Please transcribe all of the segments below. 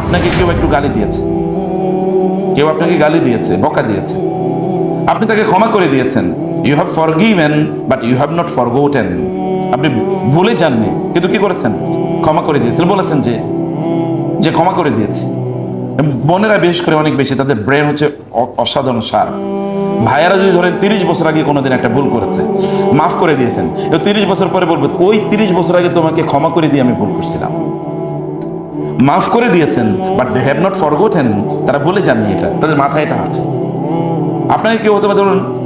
আপনাকে কেউ একটু গালি দিয়েছে। কেউ আপনাকে গালি দিয়েছে, বকা দিয়েছে। আপনি তাকে ক্ষমা করে দিয়েছেন। You have forgiven but you have not forgotten আপনি ভুলে যাননি, কিন্তু কি করেছেন? ক্ষমা করে দিয়েছেন। বলেছেন যে যে ক্ষমা করে দিয়েছি। বোনেরা বিশেষ করে অনেক বেশি, তাদের ব্রেন হচ্ছে অসাধারণ সার ভাইয়ারা যদি ধরেন তিরিশ বছর আগে কোনোদিন একটা ভুল করেছে, মাফ করে দিয়েছেন। তিরিশ বছর পরে বলব, ওই তিরিশ বছর আগে তোমাকে ক্ষমা করে দিয়ে আমি ভুল করছিলাম। মাফ করে দিয়েছেন but they have not forgotten তারা বলে যাননি এটা। তাদের মাথায় এটা আছে। আপনাকে কেউ হতে পারে, ধরুন,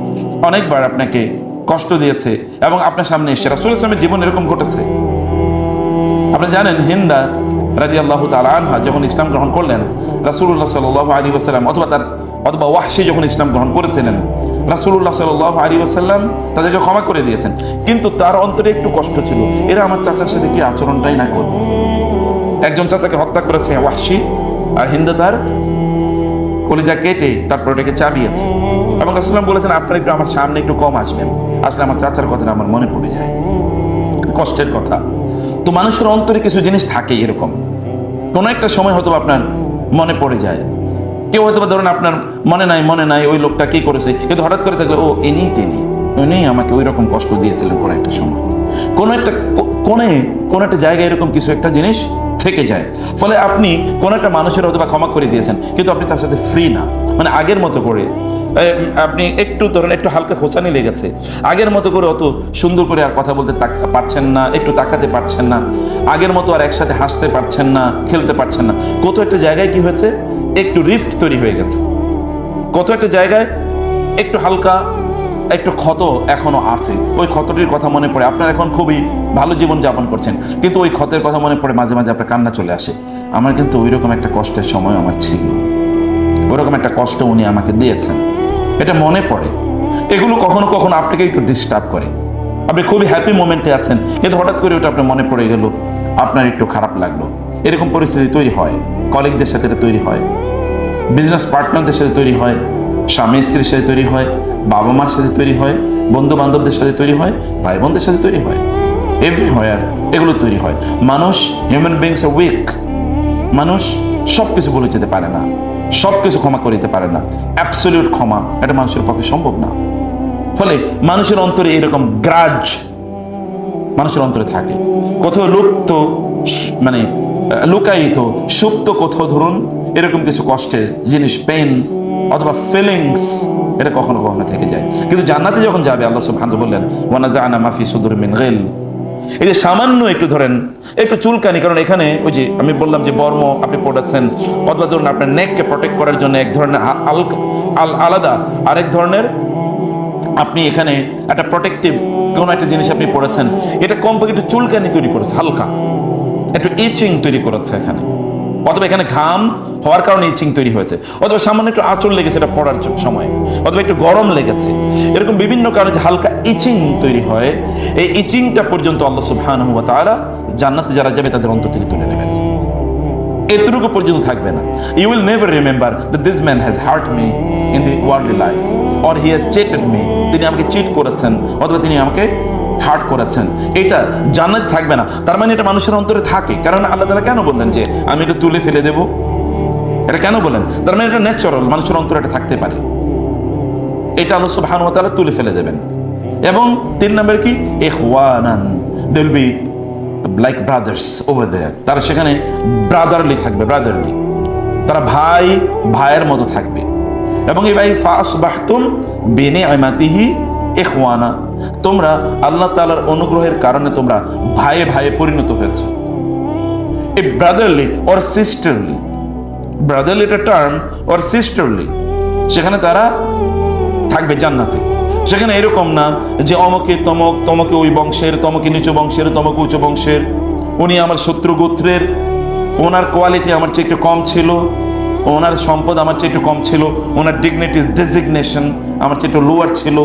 অনেকবার আপনাকে কষ্ট দিয়েছে এবং আপনার সামনে এসে রাসুল ইসলামের জীবন এরকম ঘটেছে। আপনি জানেন, হিন্দা রাজি আল্লাহ আনহা যখন ইসলাম গ্রহণ করলেন রাসুল্লাহ সাল আলী ওসাল্লাম অথবা তার, অথবা ওয়াহশি যখন ইসলাম গ্রহণ করেছিলেন রাসুল্লাহ সাল আলী ওসাল্লাম তাদেরকে ক্ষমা করে দিয়েছেন। কিন্তু তার অন্তরে একটু কষ্ট ছিল। এরা আমার চাচার সাথে কি আচরণটাই না করবে একজন চাচাকে হত্যা করেছে ওয়াহশি আর হিন্দু তার কলিজা কেটে তারপর ওটাকে চাবিয়েছে। এবং রাসুল্লাম বলেছেন, আপনারা একটু আমার সামনে একটু কম আসবেন। আসলে আমার চাচার কথাটা আমার মনে পড়ে যায়। কষ্টের কথা। তো মানুষের অন্তরে কিছু জিনিস থাকে এরকম। কোনো একটা সময় হয়তো আপনার মনে পড়ে যায়। কেউ হয়তো ধরুন আপনার মনে নাই মনে নাই, ওই লোকটা কি করেছে? কিন্তু হঠাৎ করে দেখলে, ও ইনি তিনি। উনি আমাকে ওই রকম কষ্ট দিয়েছিলেন কোনো একটা সময়। কোনো একটা কো- কোণে, কোনো একটা জায়গায় এরকম কিছু একটা জিনিস থেকে যায়। ফলে আপনি কোনো একটা মানুষের হয়তো বা ক্ষমা করে দিয়েছেন, কিন্তু আপনি তার সাথে ফ্রি না। মানে আগের মতো করে আপনি একটু ধরেন একটু হালকা খোঁচানি লেগেছে। আগের মতো করে অত সুন্দর করে আর কথা বলতে পারছেন না, একটু তাকাতে পারছেন না। আগের মতো আর একসাথে হাসতে পারছেন না, খেলতে পারছেন না। কত একটা জায়গায় কি হয়েছে? একটু রিফ্ট তৈরি হয়ে গেছে। কত একটা জায়গায় একটু হালকা একটু ক্ষত এখনও আছে। ওই ক্ষতটির কথা মনে পড়ে। আপনার এখন খুবই ভালো জীবন যাপন করছেন। কিন্তু ওই ক্ষতের কথা মনে পড়ে মাঝে মাঝে আপনার কান্না চলে আসে। আমার কিন্তু ওই রকম একটা কষ্টের সময় আমার ছিল। ওরকম একটা কষ্ট উনি আমাকে দিয়েছেন। এটা মনে পড়ে। এগুলো কখনো কখনো আপনাকে একটু ডিস্টার্ব করে। আপনি খুবই হ্যাপি মোমেন্টে আছেন। কিন্তু হঠাৎ করে ওটা আপনার মনে পড়ে গেল। আপনার একটু খারাপ লাগল। এরকম পরিস্থিতি তৈরি হয়। কলিগদের সাথে তৈরি হয়। বিজনেস পার্টনারদের সাথে তৈরি হয়। স্বামী স্ত্রীর সাথে তৈরি হয়। বাবা মার সাথে তৈরি হয় বন্ধু বান্ধবদের সাথে তৈরি হয় ভাই বোনদের সাথে তৈরি হয়। এভরি হোয়ার এগুলো তৈরি হয়। মানুষ হিউম্যান বিংস এ উইক মানুষ সব কিছু বলে যেতে পারে না। সব কিছু ক্ষমা করে দিতে পারে না। অ্যাবসলিউট ক্ষমা এটা মানুষের পক্ষে সম্ভব না। ফলে মানুষের অন্তরে এরকম গ্রাজ মানুষের অন্তরে থাকে। কোথাও লুপ্ত মানে লুকায়িত, সুপ্ত কোথাও ধরুন, এরকম কিছু কষ্টের জিনিস পেন অথবা ফিলিংস এটা কখনো কখনো থেকে যায়। কিন্তু জান্নাতে যখন যাবে, আল্লাহ সুবহানাহু বললেন ওয়ানা জানা মাফি সুদুর মিন গিল। এই যে সামান্য একটু ধরেন, একটু চুলকানি, কারণ এখানে ওই যে আমি বললাম যে বর্ম আপনি পড়েছেন অথবা ধরুন আপনার নেককে প্রোটেক্ট করার জন্য এক ধরনের আলাদা আরেক ধরনের আপনি এখানে একটা প্রোটেক্টিভ কোনো একটা জিনিস আপনি পড়েছেন এটা কমপক্ষে একটু চুলকানি তৈরি করেছে, হালকা। একটু ইচিং তৈরি করেছে এখানে। অথবা এখানে ঘাম হওয়ার কারণে ইচিং তৈরি হয়েছে। অথবা সামান্য একটু আঁচল লেগেছে এটা পড়ার সময়। অথবা একটু গরম লেগেছে। এরকম বিভিন্ন কারণে যে হালকা ইচিং তৈরি হয়, এই ইচিংটা পর্যন্ত আল্লাহ সুবহানাহু ওয়া তাআলা জান্নাতে যারা যাবে তাদের অন্তর থেকে তুলে নেবেন। এতটুকু পর্যন্ত থাকবে না। You will never remember that this man has hurt me in the worldly life or he has cheated me তিনি আমাকে চিট করেছেন, অথবা তিনি আমাকে হার্ট করেছেন। এটা জান্নাত থাকবে না। তার মানে এটা মানুষের অন্তরে থাকে। কারণ আল্লাহ তালা কেন বললেন যে, আমি এটা তুলে ফেলে দেব? এটা কেন বলেন তার মানে এটা ন্যাচারাল মানুষের অন্তরে এটা থাকতে পারে। এটা আল্লাহ সুবহানাহু ওয়া তাআলা তুলে ফেলে দেবেন। এবং তিন নম্বর কি? ইখওয়ানান। They will be like brothers over there তারা সেখানে ব্রাদারলি থাকবে ব্রাদারলি তারা ভাই, ভাইয়ের মতো থাকবে। এবং এই ভাই ফাসবাহতুম বিনিআমাতিহি ইখওয়ানা। তোমরা আল্লাহ তাআলার অনুগ্রহের কারণে তোমরা ভাইয়ে ভাইয়ে পরিণত হয়েছে। এই ব্রাদারলি অর সিস্টারলি ব্রাদারলি এটা টার্ম অর সিস্টারলি সেখানে তারা থাকবে জান্নাতে। সেখানে এরকম না যে অমকে তমক, তমকে ওই বংশের, তমকে নিচু বংশের, তমকে উঁচু বংশের। উনি আমার শত্রু গোত্রের, ওনার কোয়ালিটি আমার চেয়ে একটু কম ছিল, ওনার সম্পদ আমার চেয়ে একটু কম ছিল, ওনার ডিগনিটি ডেজিগনেশন আমার চেয়ে একটু লোয়ার ছিল।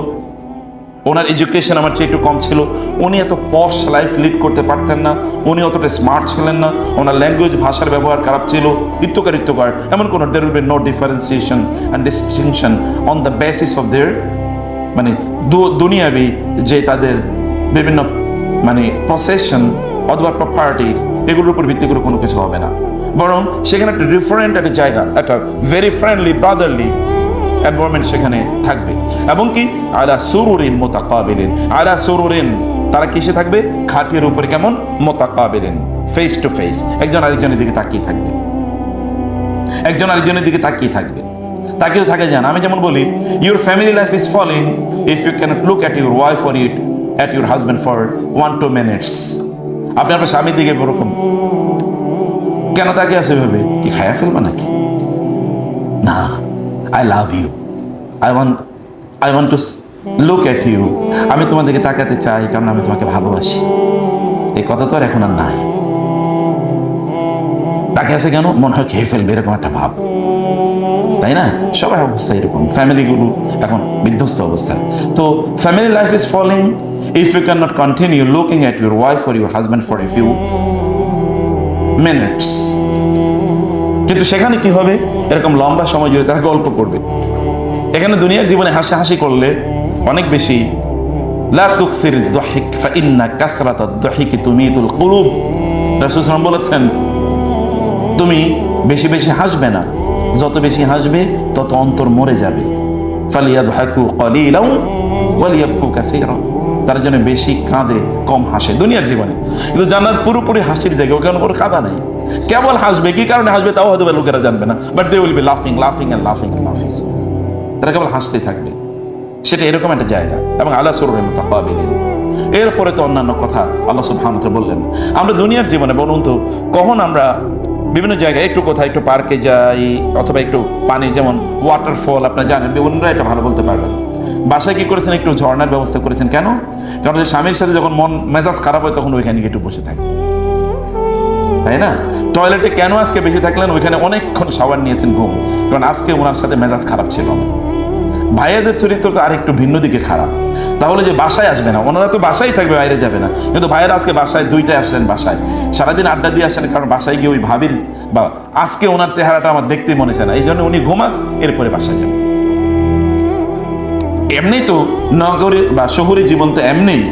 ওনার এডুকেশন আমার চেয়ে একটু কম ছিল। উনি এত পশ লাইফ লিড করতে পারতেন না, উনি অতটা স্মার্ট ছিলেন না, ওনার ল্যাঙ্গুয়েজ ভাষার ব্যবহার খারাপ ছিল ইত্যকার ইত্যকার এমন কোনো there will be no differentiation and distinction on the basis of their মানে দুনিয়াবি যে তাদের বিভিন্ন মানে প্রসেশন অথবা প্রপার্টি এগুলোর উপর ভিত্তি করে কোনো কিছু হবে না। বরং সেখানে একটা ডিফারেন্ট একটা জায়গা, একটা ভেরি ফ্রেন্ডলি ব্রাদারলি এনভায়রনমেন্ট সেখানে থাকবে। এবং কি? আলা সুরুরিন মোতাকাবিলিন। আলা সুরুরিন, তারা কিসে থাকবে? খাটের উপরে কেমন? মোতাকাবিলিন। ফেস টু ফেস একজন আরেকজনের দিকে তাকিয়ে থাকবে। একজন আরেকজনের দিকে তাকিয়ে থাকবে। তাকিয়ে থাকা যায় না আমি যেমন বলি your family life is falling if you can look at your wife or it at your husband for one two minutes আপনি আপনার স্বামীর দিকে ওরকম কেন তাকিয়ে আছে ভেবে কি খায়া ফেলবা নাকি? না। I love you I want I want to look at you আমি তোমার দিকে তাকাতে চাই কারণ আমি তোমাকে ভালোবাসি। এই কথা তো আর এখন আর নাই। তাকে আছে কেন? মনে হয় খেয়ে ফেলবে এরকম একটা ভাব। তাই না? সবার অবস্থা এরকম। ফ্যামিলিগুলো এখন বিধ্বস্ত অবস্থা। তো family life is falling if you can not continue looking at your wife or your husband for a few minutes কিন্তু সেখানে কি হবে? এরকম লম্বা সময় জুড়ে তারা গল্প করবে। এখানে দুনিয়ার জীবনে হাসাহাসি করলে অনেক বেশি বলেছেন, তুমি বেশি বেশি হাসবে না, যত বেশি হাসবে, তত অন্তর মরে যাবে। তার জন্য বেশি কাঁদে, কম হাসে দুনিয়ার জীবনে। কিন্তু জান্নাত পুরোপুরি হাসির জায়গা, ওখানে কোনো কাঁদা নাই। কেবল হাসবে, কি কারণে হাসবে তাও হয়তো লোকেরা জানবে না। বাট দে উইল বি লাফিং লাফিং অ্যান্ড লাফিং অ্যান্ড লাফিং তারা কেবল হাসতেই থাকবে। সেটা এরকম একটা জায়গা। এবং আল্লাহ সরুরের তাকাবিলিন এরপরে তো অন্যান্য কথা আল্লাহ ওয়া তাআলা বললেন, আমরা দুনিয়ার জীবনে বলুন তো, কখন আমরা বিভিন্ন জায়গায় একটু কোথায় একটু পার্কে যাই, অথবা একটু পানি যেমন ওয়াটারফল আপনার জানেন, অন্যরা এটা ভালো বলতে পারবেন। বাসায় কি করেছেন? একটু ঝর্ণার ব্যবস্থা করেছেন। কেন? কারণ স্বামীর সাথে যখন মন, মেজাজ খারাপ হয়, তখন ওইখানে একটু বসে থাকে। তাই না? টয়লেটে কেন আজকে বেশি থাকলেন? ওইখানে অনেকক্ষণ শাওয়ার নিয়েছেন ঘুম। কারণ আজকে ওনার সাথে মেজাজ খারাপ ছিল। ভাইয়াদের চরিত্র তো আরেকটু ভিন্ন দিকে খারাপ। তাহলে যে বাসায় আসবে না, ওনারা তো বাসায় থাকবে, বাইরে যাবে না। কিন্তু ভাইয়েরা আজকে বাসায়, দুইটায় আসলেন বাসায়। সারাদিন আড্ডা দিয়ে আসলেন কারণ বাসায় গিয়ে ওই ভাবির বা আজকে ওনার চেহারাটা আমার দেখতে মনে চায় না। এই জন্য উনি ঘুমাক, এরপরে বাসায় যাবেন এমনি তো নগরে বা শহরে জীবন তো এমনি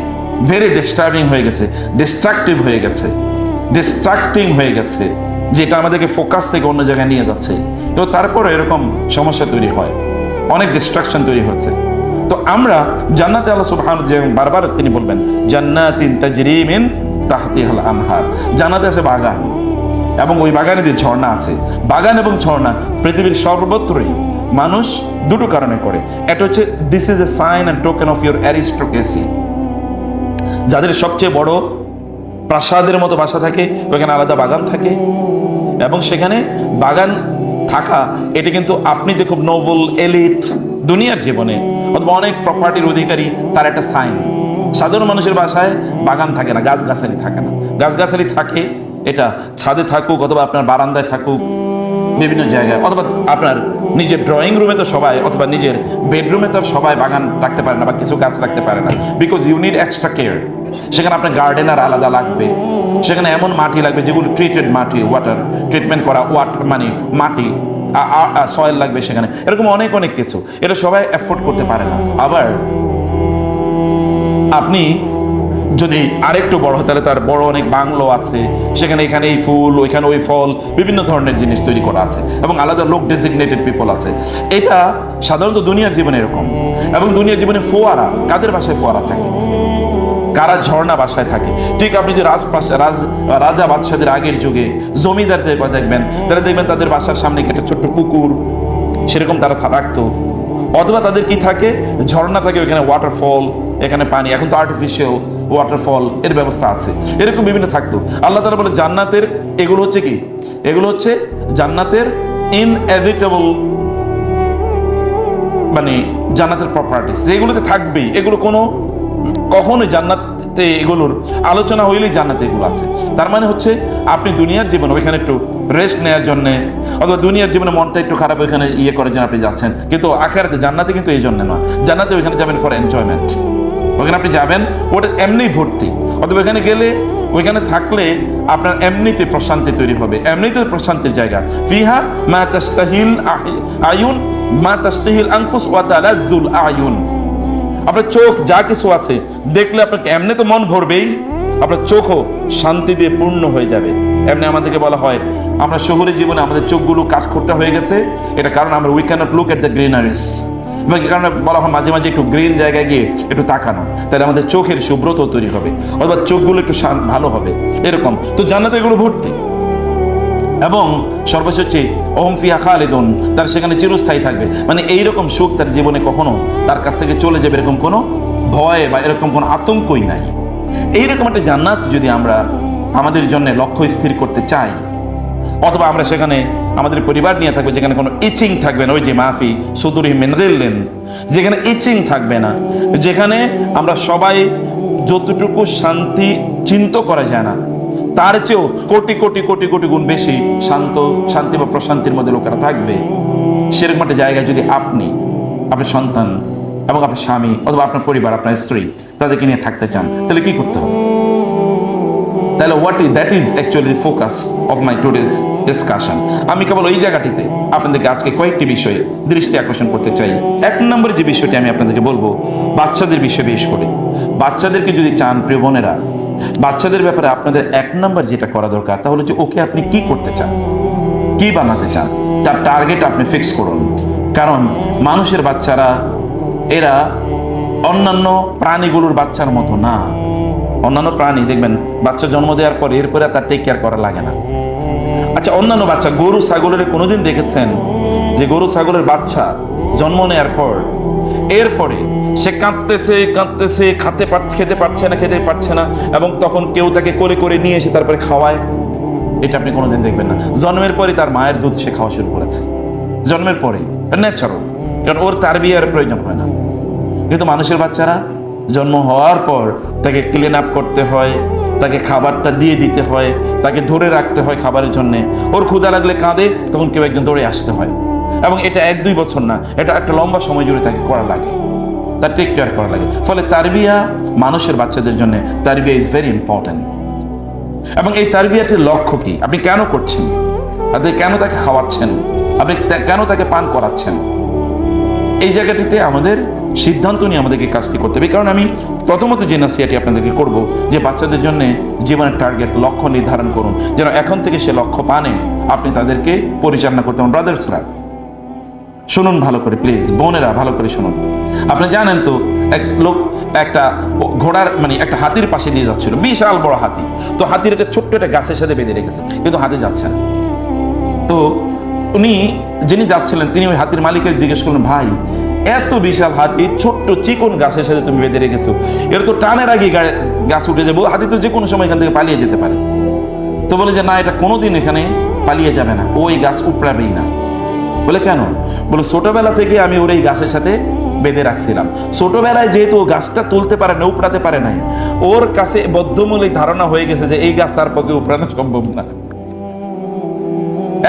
ভেরি ডিস্টার্বিং হয়ে গেছে ডিস্ট্রাকটিভ হয়ে গেছে। ডিস্ট্রাক্টিং হয়ে গেছে, যেটা আমাদেরকে ফোকাস থেকে অন্য জায়গায় নিয়ে যাচ্ছে। তো তারপরে এরকম সমস্যা তৈরি হয়। অনেক ডিস্ট্রাকশন তৈরি হচ্ছে। তো আমরা জান্নাতে আল্লাহ সুবহান বারবার তিনি বলবেন, জান্নাতিন তাজরিমিন তাহতিহাল আনহার। জান্নাতে আছে বাগান এবং ওই বাগানে যে ঝর্ণা আছে। বাগান এবং ঝর্ণা পৃথিবীর সর্বত্রই মানুষ দুটো কারণে করে। এটা হচ্ছে this is a sign and token of your aristocracy যাদের সবচেয়ে বড় প্রাসাদের মতো বাসা থাকে, ওখানে আলাদা বাগান থাকে। এবং সেখানে বাগান থাকা, এটা কিন্তু আপনি যে খুব নোবেল এলিট দুনিয়ার জীবনে, অথবা অনেক প্রপার্টির অধিকারী, তার একটা সাইন সাধারণ মানুষের বাসায় বাগান থাকে না, গাছগাছালি থাকে না। গাছগাছালি থাকে, এটা ছাদে থাকুক, অথবা আপনার বারান্দায় থাকুক, বিভিন্ন জায়গায়, অথবা আপনার নিজের ড্রয়িং রুমে তো সবাই, অথবা নিজের বেডরুমে তো সবাই বাগান রাখতে পারে না, বা কিছু গাছ রাখতে পারে না because you need extra care সেখানে আপনার গার্ডেনার আলাদা লাগবে। সেখানে এমন মাটি লাগবে যেগুলো ট্রিটেড মাটি ওয়াটার ট্রিটমেন্ট করা ওয়াটার মানে মাটি সয়েল লাগবে সেখানে। এরকম অনেক অনেক কিছু। এটা সবাই অ্যাফোর্ড করতে পারে না। আবার আপনি যদি আরেকটু বড় হয় তাহলে তার বড় অনেক বাংলো আছে। সেখানে এখানে এই ফুল, ওইখানে ওই ফল, বিভিন্ন ধরনের জিনিস তৈরি করা আছে এবং আলাদা লোক ডেজিগনেটেড পিপল আছে। এটা সাধারণত দুনিয়ার জীবনে এরকম এবং দুনিয়ার জীবনে ফোয়ারা, কাদের বাসায় ফোয়ারা থাকে? কারা ঝর্ণা বাসায় থাকে। ঠিক আপনি যে রাজ রাজা বাদশাদের আগের যুগে জমিদারদের কথা দেখবেন, তারা দেখবেন তাদের বাসার সামনে একটা ছোট্ট পুকুর, সেরকম তারা রাখতো। অথবা তাদের কি থাকে? ঝর্ণা থাকে ওখানে ওয়াটারফল এখানে পানি, এখন তো আর্টিফিশিয়াল ওয়াটারফল এর ব্যবস্থা আছে। এরকম বিভিন্ন থাকতো। আল্লাহ তালা বলে জান্নাতের এগুলো হচ্ছে কি? এগুলো হচ্ছে জান্নাতের ইনএভিটেবল মানে জান্নাতের প্রপার্টিস যেগুলোতে থাকবেই, এগুলো কোনো কখনোই জান্নাতে এগুলোর আলোচনা হইলেই জান্নাতে এগুলো আছে। তার মানে হচ্ছে আপনি দুনিয়ার জীবন ওইখানে একটু রেস্ট নেওয়ার জন্য, অথবা দুনিয়ার জীবনে মনটা একটু খারাপ ওইখানে ইয়ে করার জন্য আপনি যাচ্ছেন। কিন্তু আখারাতে জান্নাতে কিন্তু এই জন্য নয়। জান্নাতে ওইখানে যাবেন ফর এনজয়মেন্ট ওখানে আপনি যাবেন, ওটা এমনি ভর্তি। অথবা ওইখানে গেলে, ওইখানে থাকলে আপনার এমনিতে প্রশান্তি তৈরি হবে। এমনিতে প্রশান্তির জায়গা। ফিহা মা তাস্তাহিল আয়ুন, মা তাস্তাহিল আনফুস ওয়া তালাজ্জুল আয়ুন। আপনার চোখ যা কিছু আছে, দেখলে আপনাকে এমনি তো মন ভরবেই। আপনার চোখও শান্তি দিয়ে পূর্ণ হয়ে যাবে। এমনি আমাদেরকে বলা হয়, আমরা শহরে জীবনে আমাদের চোখগুলো কাঠখোট্টা হয়ে গেছে। এটা কারণ আমরা we can't look at the greeneries এবং কারণে বলা হয় মাঝে মাঝে একটু গ্রিন জায়গায় গিয়ে একটু তাকানো। তাহলে আমাদের চোখের শুভ্রত তৈরি হবে। অথবা চোখগুলো একটু ভালো হবে। এরকম। তো জান্নাতে এগুলো ভর্তি। এবং সর্বশেষ হচ্ছে, ওহম ফিয়া খালিদুন, তার সেখানে চিরস্থায়ী থাকবে। মানে এইরকম সুখ তার জীবনে কখনো তার কাছ থেকে চলে যাবে এরকম কোনো ভয় বা এরকম কোনো আতঙ্কই নাই। এইরকম একটা জান্নাত যদি আমরা আমাদের জন্য লক্ষ্য স্থির করতে চাই, অথবা আমরা সেখানে আমাদের পরিবার নিয়ে থাকব, যেখানে কোনো ইচিং থাকবে না, ওই যে মাফি সুদুরি মেনগেললেন যেখানে ইচিং থাকবে না, যেখানে আমরা সবাই যতটুকু শান্তি চিন্ত করা যায় না তার চেয়েও কোটি কোটি কোটি কোটি গুণ বেশি শান্ত, শান্তি বা প্রশান্তির মধ্যে লোকেরা থাকবে। সেরকম একটা জায়গায় যদি আপনি, আপনার সন্তান এবং আপনার স্বামী অথবা আপনার পরিবার, আপনার স্ত্রী তাদেরকে নিয়ে থাকতে চান, তাহলে কি করতে হবে? তাহলে what is that is actually focus of my today's discussion আমি কেবল ওই জায়গাটিতে আপনাদেরকে আজকে কয়েকটি বিষয়ে দৃষ্টি আকর্ষণ করতে চাই। এক নম্বর যে বিষয়টি আমি আপনাদেরকে বলব, বাচ্চাদের বিষয়ে বিশেষ করে। বাচ্চাদেরকে যদি চান, প্রিয় বোনেরা বাচ্চাদের ব্যাপারে আপনাদের এক নম্বর যেটা করা দরকার তাহলে যে ওকে আপনি কি করতে চান, কি বানাতে চান, তার টার্গেট আপনি ফিক্স করুন। কারণ মানুষের বাচ্চারা, এরা অন্যান্য প্রাণীগুলোর বাচ্চার মতো না। অন্যান্য প্রাণী, দেখবেন, বাচ্চা জন্ম দেওয়ার পর এরপরে তার টেক কেয়ার করা লাগে না। আচ্ছা অন্যান্য বাচ্চা, গরু, ছাগলের কোনোদিন দেখেছেন যে গরু, ছাগলের বাচ্চা জন্ম নেওয়ার পর এরপরে সে কাঁদতেছে কাঁদতেছে, খাতে খেতে পারছে না, খেতে পারছে না, এবং তখন কেউ তাকে করে করে নিয়ে এসে তারপরে খাওয়ায়। এটা আপনি কোনোদিন দেখবেন না। জন্মের পরে তার মায়ের দুধ সে খাওয়া শুরু করেছে। জন্মের পরে। ন্যাচারাল কারণ ওর তার বিয়ার প্রয়োজন হয় না। কিন্তু মানুষের বাচ্চারা জন্ম হওয়ার পর তাকে ক্লিন আপ করতে হয়, তাকে খাবারটা দিয়ে দিতে হয়, তাকে ধরে রাখতে হয় খাবারের জন্যে। ওর ক্ষুধা লাগলে কাঁদে, তখন কেউ একজন দৌড়ে আসতে হয়। এবং এটা এক, দুই বছর না, এটা একটা লম্বা সময় জুড়ে তাকে করা লাগে। তার টেক কেয়ার করা লাগে। ফলে তারবিয়া মানুষের বাচ্চাদের জন্য তারবিয়া ইজ ভেরি ইম্পর্ট্যান্ট এবং এই তারবিয়াটির লক্ষ্য কি? আপনি কেন করছেন? আপনি কেন তাকে খাওয়াচ্ছেন? আপনি কেন তাকে পান করাচ্ছেন? এই জায়গাটিতে আমাদের সিদ্ধান্ত নিয়ে আমাদেরকে কাজটি করতে হবে। কারণ আমি প্রথমত যে নাসিয়াটি আপনাদেরকে করব, যে বাচ্চাদের জন্য জীবনের টার্গেট লক্ষ্য নির্ধারণ করুন। যেন এখন থেকে সে লক্ষ্য পানে, আপনি তাদেরকে পরিচালনা করতে পারেন। ব্রাদার্সরা শুনুন ভালো করে প্লিজ বোনেরা ভালো করে শুনুন। আপনি জানেন তো, এক লোক একটা ঘোড়ার মানে একটা হাতির পাশে দিয়ে যাচ্ছিল, বিশাল বড় হাতি। তো হাতির একটা ছোট্ট একটা গাছের সাথে বেঁধে রেখেছে, কিন্তু হাতি যাচ্ছে না। তো উনি যিনি যাচ্ছিলেন, তিনি ওই হাতির মালিকের জিজ্ঞেস করলেন, ভাই, এত বিশাল হাতি, ছোট্ট চিকন গাছের সাথে তুমি বেঁধে রেখেছো। এর তো টানের আগে গাছ উঠে যাব, হাতি তো যে কোনো সময় এখান থেকে পালিয়ে যেতে পারে। তো বলে যে, না, এটা কোনোদিন এখানে পালিয়ে যাবে না, ওই গাছ উপড়াবেই না। বলে, কেন? বলে, ছোটবেলা থেকে আমি ওর এই গাছের সাথে বেঁধে রাখছিলাম। ছোটবেলায় যেহেতু ও গাছটা তুলতে পারে না, উপড়াতে পারে নাই, ওর কাছে বদ্ধমূলে ধারণা হয়ে গেছে যে এই গাছ তার পক্ষে উপড়ানো সম্ভব না।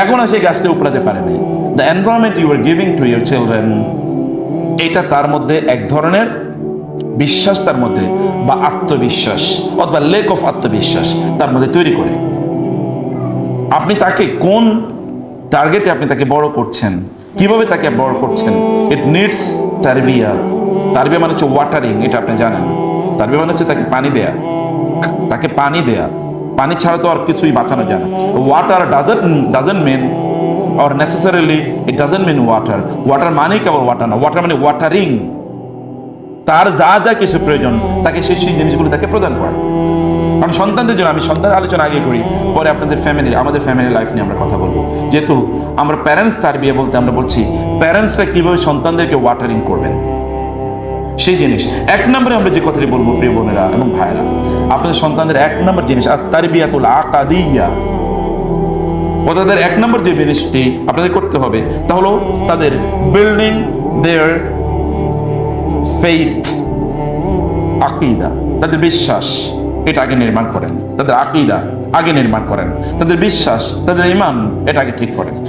এখন আর সেই গাছটা উপড়াতে পারে নাই। The environment you are giving to your children এটা তার মধ্যে এক ধরনের বিশ্বাস তার মধ্যে, বা আত্মবিশ্বাস, অথবা লেক অফ আত্মবিশ্বাস তার মধ্যে তৈরি করে। আপনি তাকে কোন টার্গেটে আপনি তাকে বড় করছেন। কীভাবে তাকে বড় করছেন? ইট নিডস তারবিয়া তারবিয়া মানে হচ্ছে ওয়াটারিং এটা আপনি জানেন। তারবিয়া মানে হচ্ছে তাকে পানি দেয়া। তাকে পানি দেয়া। পানি ছাড়া তো আর কিছুই বাঁচানো যায় না। Water doesn't doesn't mean or necessarily it doesn't mean water water মানেই কেবল ওয়াটার না। ওয়াটার মানে ওয়াটারিং তার যা যা কিছু প্রয়োজন, তাকে সেই সেই জিনিসগুলো তাকে প্রদান করা। সন্তানদের জন্য, আমি সন্তানের আলোচনা আগে করি, পরে আপনাদের ফ্যামিলি আমাদের ফ্যামিলি লাইফ নিয়ে আমরা কথা বলব। যেহেতু আমরা প্যারেন্টস তার বিয়ে বলতে আমরা বলছি প্যারেন্টসরা কীভাবে সন্তানদেরকে ওয়াটারিং করবেন? সেই জিনিস। এক নম্বরে আমরা যে কথাটি বলব, প্রিয় বোনেরা এবং ভাইরা আপনাদের সন্তানদের এক নম্বর জিনিস আর তার বিয়াতুল আকাদিয়া। ও তাদের এক নম্বর যে জিনিসটি আপনাদের করতে হবে, তা হলো তাদের বিল্ডিং দেয়ার ফেইথ আকিদা, তাদের বিশ্বাস। এটা আগে নির্মাণ করেন। তাদের আকিদা আগে নির্মাণ করেন। তাদের বিশ্বাস, তাদের ইমান এটা আগে ঠিক করেন।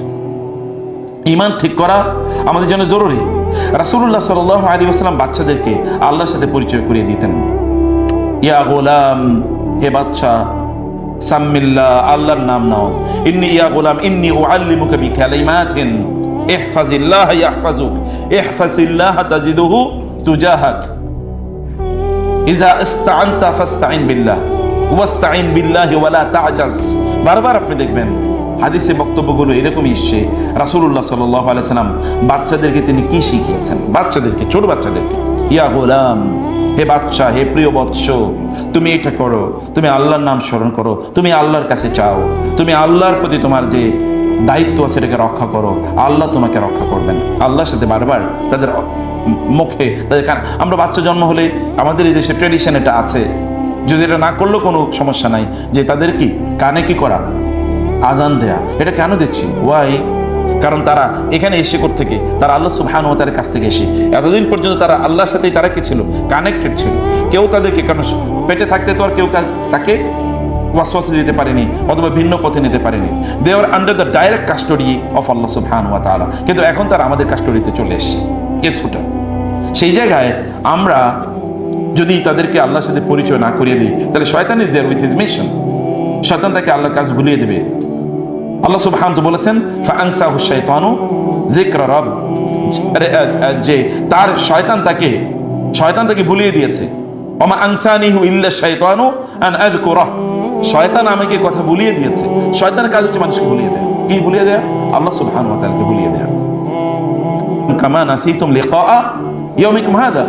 ইমান ঠিক করা আমাদের জন্য জরুরি। রাসুল্লাহ সাল আলী আসসালাম বাচ্চাদেরকে আল্লাহর সাথে পরিচয় করিয়ে দিতেন। ইয়া গোলাম, হে বাচ্চা, সাম্মিল্লা, আল্লাহর নাম নাও। ইন্নি, ইয়া গোলাম, ইন্নি ও আল্লি আল্লিমুকে বি কালিমাতিন ইহফাজিল্লাহ ইয়াহফাজুক। ইহফাজিল্লাহ তাজিদুহু তুজাহাক। বারবার আপনি দেখবেন হাদিসে বক্তব্যগুলো এরকমই সাল্লাম বাচ্চাদেরকে তিনি কি শিখিয়েছেন? বাচ্চাদেরকে, ছোট বাচ্চাদেরকে। ইয়া গোলাম, হে বাচ্চা, হে প্রিয় বৎস, তুমি এটা করো, তুমি আল্লাহর নাম স্মরণ করো, তুমি আল্লাহর কাছে চাও, তুমি আল্লাহর প্রতি তোমার যে দায়িত্ব আছে সেটাকে রক্ষা করো, আল্লাহ তোমাকে রক্ষা করবেন। আল্লাহর সাথে বারবার তাদের মুখে। তাদের কান আমরা বাচ্চা জন্ম হলে আমাদের এই দেশে ট্রেডিশন এটা আছে। যদি এটা না করলেও কোনো সমস্যা নাই। যে তাদের কি, কানে কি করা? আজান দেয়া। এটা কেন দিচ্ছি? ওয়াই কারণ তারা এখানে এসে থেকে তারা আল্লাহ সুবহান তার কাছ থেকে এসে। এতদিন পর্যন্ত তারা আল্লাহর সাথেই তারা কি ছিল? কানেক্টেড ছিল। কেউ তাদেরকে কারণ পেটে থাকতে তো আর কেউ তাকে ওয়াসওয়াসে দিতে পারেনি, অথবা ভিন্ন পথে নিতে পারেনি। They are under the direct custody of Allah সুবহান ওয়া কিন্তু এখন তারা আমাদের কাস্টডিতে চলে এসছে। কিছুটা সেই জায়গায় আমরা যদি তাদেরকে আল্লাহর সাথে পরিচয় না করিয়ে দিই, তাহলে শয়তান is there with his mission শয়তান তাকে আল্লাহর কাজ ভুলিয়ে দেবে। আল্লাহ সুবহান তো বলেছেন ফাআনসা হুশাইতানু যিকর রব। যে তার শয়তান তাকে শয়তান তাকে ভুলিয়ে দিয়েছে। ওমা আনসানিহু ইল্লা শাইতানু আন শয়তান আমাকে কথা ভুলিয়ে দিয়েছে। শয়তানের কাজ হচ্ছে মানুষকে ভুলিয়ে দেয়। কি ভুলিয়ে দেয়? আল্লাহ সুবহানাহু ওয়া তাআলাকে ভুলিয়ে দেয়। কামা নাসিতুম লিকা ইয়াউমিকুম হাদা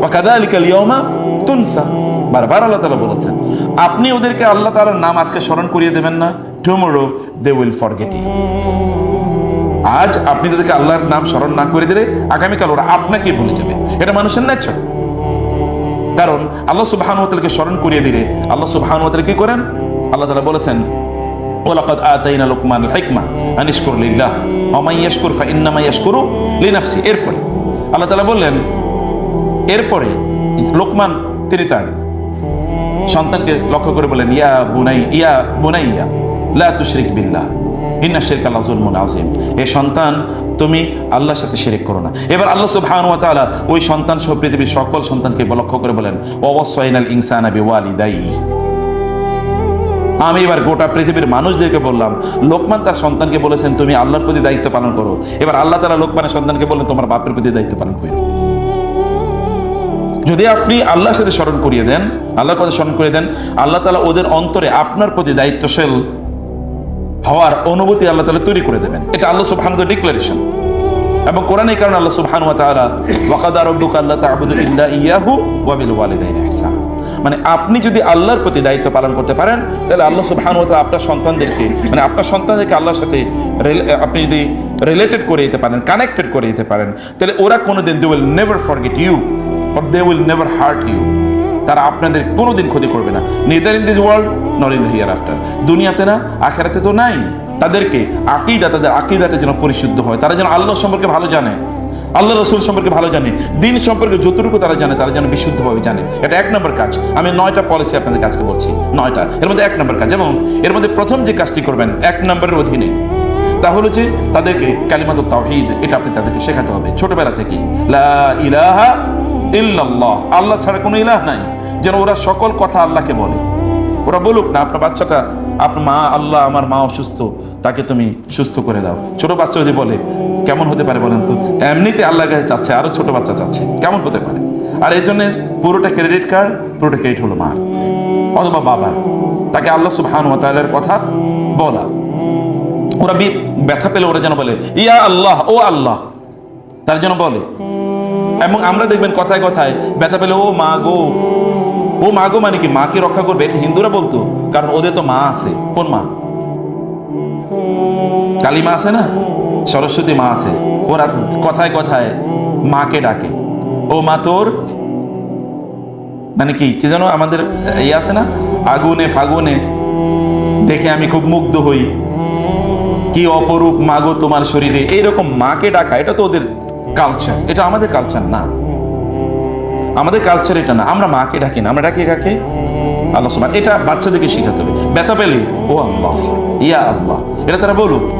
ওয়াকাদালিকা আল-ইয়াওমা তুনসা বারবার আল্লাহ তাআলা বলেছেন আপনি ওদেরকে আল্লাহ তাআলার নাম আজকে স্মরণ করিয়ে দেবেন না। Tomorrow they will forget you আজ আপনি তাদেরকে আল্লাহর নাম স্মরণ না করে দিলে আগামীকাল ওরা আপনাকে ভুলে যাবে। এটা মানুষের ন্যাচার কারণ আল্লাহ সুবহানাহু ওয়া তাআলাকে স্মরণ করিয়ে দিলে আল্লাহ ওয়া তাআলা কি করেন? আল্লাহ তাআলা বলেছেন আল্লাহ সন্তানকে লক্ষ্য করে বলেন ইয়া বুনাই, ইয়া বুনাইয়া, লা তুশরিক বিল্লাহ, ইন্না এই সন্তান তুমি আল্লাহর সাথে শিরিক করো না। এবার আল্লাহ সুবহানাহু ওয়া তাআলা ওই সন্তান সহ পৃথিবীর সকল সন্তানকে লক্ষ্য করে বলেন ওয়াসাইনাল ইনসানা বিওয়ালিদাইহি। আমি এবার গোটা পৃথিবীর মানুষদেরকে বললাম, লোকমান তার সন্তানকে বলেছেন, তুমি আল্লাহর প্রতি দায়িত্ব পালন করো। এবার আল্লাহ তারা লোকমানের সন্তানকে বললেন, তোমার বাপের প্রতি দায়িত্ব পালন করো। যদি আপনি আল্লাহর সাথে স্মরণ করিয়ে দেন, আল্লাহর কথা স্মরণ করিয়ে দেন, আল্লাহ তালা ওদের অন্তরে আপনার প্রতি দায়িত্বশীল হওয়ার অনুভূতি আল্লাহ তালা তৈরি করে দেবেন। এটা আল্লাহ সুবহান ডিক্লারেশন এবং কোরআনের কারণে আল্লাহ সুবহান ওয়া তাআলা, ওয়াকাদা রাব্বুকা আল্লা তা'বুদু ইল্লা ইয়াহু ওয়া বিল ওয়ালিদাইনি ইহসানা। মানে আপনি যদি আল্লাহর প্রতি দায়িত্ব পালন করতে পারেন, তাহলে আল্লাহ সুবহান ওয়া তাআলা আপনার সন্তানদেরকে মানে আপনার সন্তানদেরকে আল্লাহর সাথে আপনি যদি রিলেটেড করে দিতে পারেন কানেক্টেড করে দিতে পারেন, তাহলে ওরা কোনোদিন they will never forget you or they will never hurt you তারা আপনাদের কোনোদিন ক্ষতি করবে না। Neither in this world nor in the hereafter দুনিয়াতে না, আখেরাতে তো নাই। তাদেরকে আকিদা, তাদের আকিদাটা যেন পরিশুদ্ধ হয়। তারা যেন আল্লাহ সম্পর্কে ভালো জানে। আল্লাহ রসুল সম্পর্কে ভালো জানে। দিন সম্পর্কে যতটুকু তারা জানে, তারা যেন বিশুদ্ধভাবে জানে। এটা এক নম্বর কাজ। আমি নয়টা পলিসি আপনাদের কাজকে বলছি। নয়টা। এর মধ্যে এক নম্বর কাজ। এবং এর মধ্যে প্রথম যে কাজটি করবেন, এক নম্বরের অধীনে, তা হলো যে তাদেরকে কালিমাত তাওহীদ, এটা আপনি তাদেরকে শেখাতে হবে। ছোটবেলা থেকে লা ইলাহা ইল্লাল্লাহ। আল্লাহ ছাড়া কোনো ইলাহ নাই। যেন ওরা সকল কথা আল্লাহকে বলে। ওরা বলুক, না, আপনার বাচ্চাটা, আপনার মা, আল্লাহ, আমার মা অসুস্থ, তাকে তুমি সুস্থ করে দাও। ছোট বাচ্চা যদি বলে, কেমন হতে পারে বলেন তো? এমনিতে আল্লাহ কাছে চাচ্ছে, আরও ছোট বাচ্চা চাচ্ছে, কেমন হতে পারে? আর এই জন্য পুরোটা ক্রেডিট কার্ড পুরোটা ক্রেডিট হলো মা। অথবা বাবা। তাকে আল্লাহ সুবহান ওয়া তাআলার কথা বলা। ওরা ব্যথা পেলে ওরা যেন বলে, ইয়া আল্লাহ, ও আল্লাহ। তার যেন বলে। এবং আমরা দেখবেন কথায় কথায় ব্যথা পেলে, ও মা গো ও মা গো মানে কি মাকে রক্ষা করবে? এটা হিন্দুরা বলতো। কারণ ওদের তো মা আছে। কোন মা? কালী মা আছে না? সরস্বতী মা আছে। ওরা কথায় কথায় মাকে ডাকে। ও মা তোর? মানে কি কি যেন আমাদের ইয়ে আছে না? আগুনে, ফাগুনে দেখে আমি খুব মুগ্ধ হই। কি অপরূপ মাগো তোমার শরীরে। এইরকম মাকে ডাকা, এটা তো ওদের কালচার এটা আমাদের কালচার না। আমাদের কালচার এটা না। আমরা মাকে ডাকি না। আমরা ডাকি কাকে? আল্লাহ সুমান এটা বাচ্চাদেরকে শেখাতে হবে। ব্যথা পেলে, ও আল্লাহ, ইয়া আল্লাহ। এটা তারা বলুক।